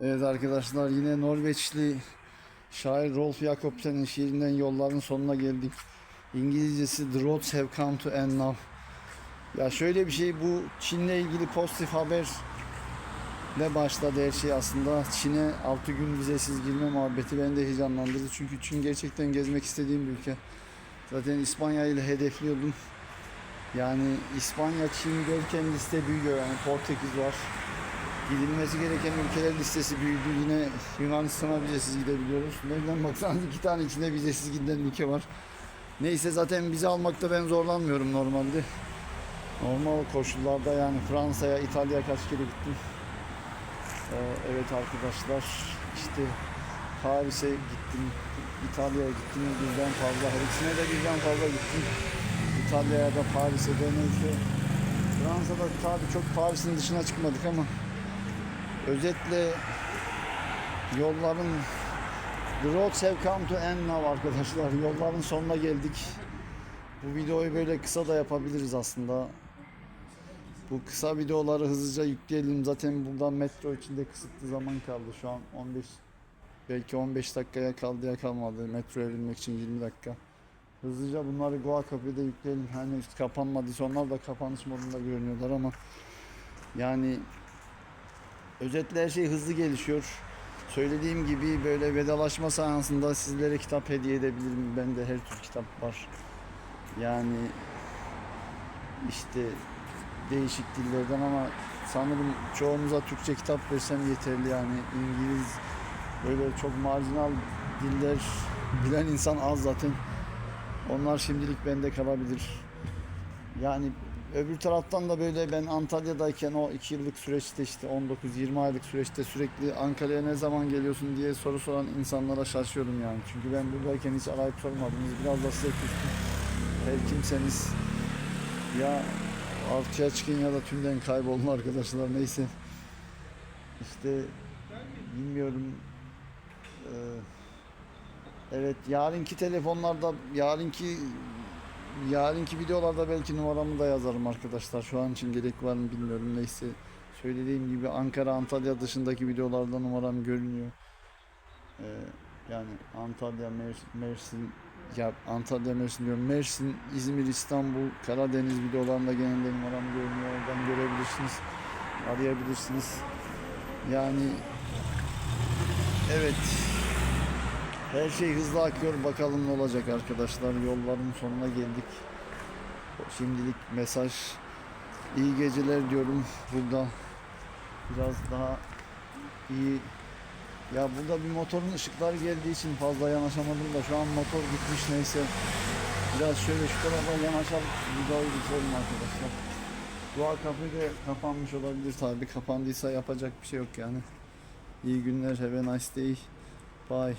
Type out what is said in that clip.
Evet arkadaşlar yine Norveçli şair Rolf Jakobsen'in şiirinden yolların sonuna geldik. İngilizcesi The Roads Have Come to End Now. Ya şöyle bir şey bu Çin'le ilgili pozitif haber ne başladı her şey aslında. Çin'e 6 gün vizesiz girme muhabbeti beni de heyecanlandırdı. Çünkü Çin gerçekten gezmek istediğim bir ülke. Zaten İspanya ile hedefliyordum. Yani İspanya, Çin derken liste büyüyor. Yani Portekiz var. Gidilmesi gereken ülkeler listesi büyüdü. Yine Yunanistan'a vizesiz gidebiliyoruz. Nereden baksanız iki tane içinde vizesiz giden ülke var. Neyse zaten vize almakta ben zorlanmıyorum normalde. Normal koşullarda yani Fransa'ya, İtalya'ya kaç kere gittim. Ee, evet arkadaşlar işte Paris'e gittim, İtalya'ya gittim birden fazla. Her ikisine de birden fazla gittim. İtalya'ya da Paris'e de neyse. Fransa'da tabii çok Paris'in dışına çıkmadık ama özetle yolların The roads have come to end now arkadaşlar. Yolların sonuna geldik. Bu videoyu böyle kısa da yapabiliriz aslında. Bu kısa videoları hızlıca yükleyelim. Zaten buradan metro içinde kısıtlı zaman kaldı. Şu an 15 belki 15 dakikaya kaldı ya kalmadı. Metroya binmek için 20 dakika. Hızlıca bunları Goa Cafe'de yükleyelim. Hani kapanmadıysa onlar da kapanış modunda görünüyorlar ama yani özetle her şey hızlı gelişiyor. Söylediğim gibi böyle vedalaşma seansında sizlere kitap hediye edebilirim. Bende her tür kitap var. Yani işte değişik dillerden ama sanırım çoğunuza Türkçe kitap versem yeterli yani İngiliz böyle çok marjinal diller bilen insan az zaten. Onlar şimdilik bende kalabilir. Yani öbür taraftan da böyle ben Antalya'dayken o 2 yıllık süreçte işte 19-20 aylık süreçte sürekli Ankara'ya ne zaman geliyorsun diye soru soran insanlara şaşıyorum yani. Çünkü ben buradayken hiç arayıp sormadınız. Biraz da size küstüm. Her kimseniz ya artıya çıkın ya da tümden kaybolun arkadaşlar neyse. İşte bilmiyorum. Ee, evet yarınki telefonlarda yarınki yarınki videolarda belki numaramı da yazarım arkadaşlar. Şu an için gerek var mı bilmiyorum. Neyse söylediğim gibi Ankara Antalya dışındaki videolarda numaram görünüyor. Ee, yani Antalya, Mersin, ya Antalya, Mersin diyorum. Mersin, İzmir, İstanbul, Karadeniz videolarında genelde numaram görünüyor. Oradan görebilirsiniz. Arayabilirsiniz. Yani evet her şey hızlı akıyor. Bakalım ne olacak arkadaşlar. Yolların sonuna geldik. Şimdilik mesaj. İyi geceler diyorum burada. Biraz daha iyi. Ya burada bir motorun ışıkları geldiği için fazla yanaşamadım da şu an motor gitmiş neyse. Biraz şöyle şu tarafa yanaşalım. Videoyu bitirelim arkadaşlar. Doğa kafe de kapanmış olabilir tabi. Kapandıysa yapacak bir şey yok yani. İyi günler. Have a nice day. Bye.